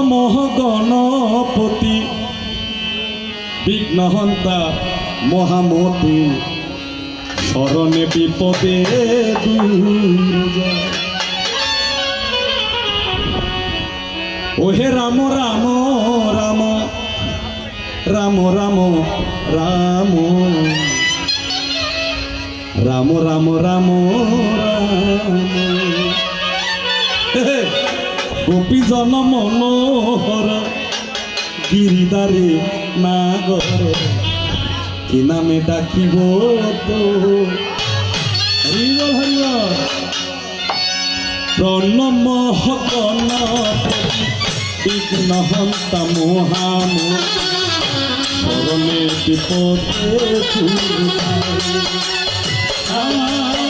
নমঃ গণপতি। বিঘ্নহন্তা মহামতি শরণে বিপদে ওহে রাম রাম রাম রাম রাম রাম। রাম রাম রাম রাম। গোপী জন মনোহর গিরিদারে নাগর, কি নামে ডাকিব তো? প্রণম হকন বিঘ্ন হন্তা মোহাম শরণে বিপদে আমার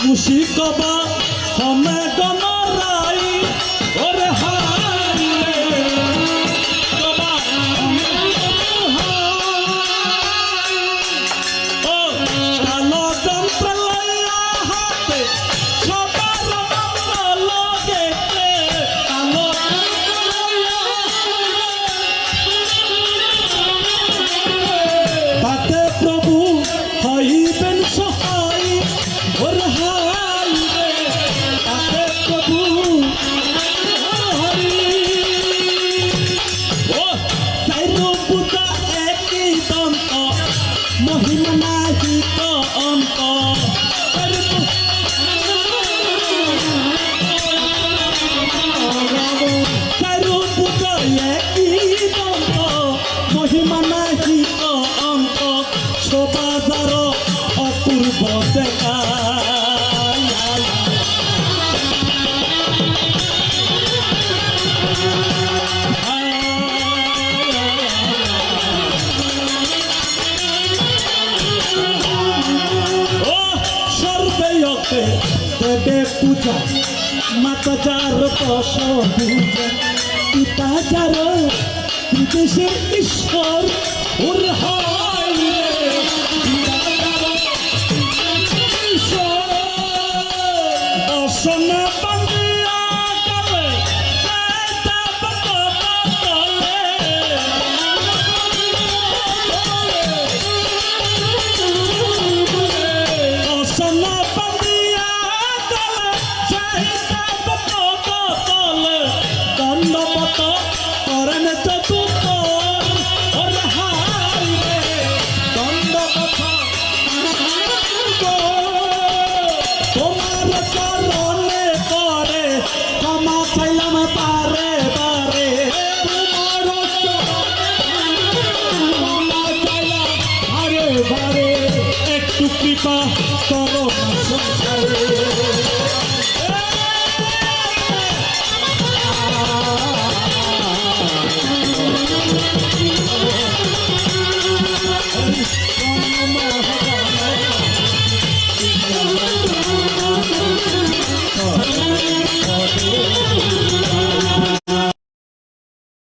মুশিকবা হমে গণরাই দেবে পূজা মাতা যার দশ পূজা পিতা যার বিদেশের ঈশ্বর ওর করো না সংসারে Oh,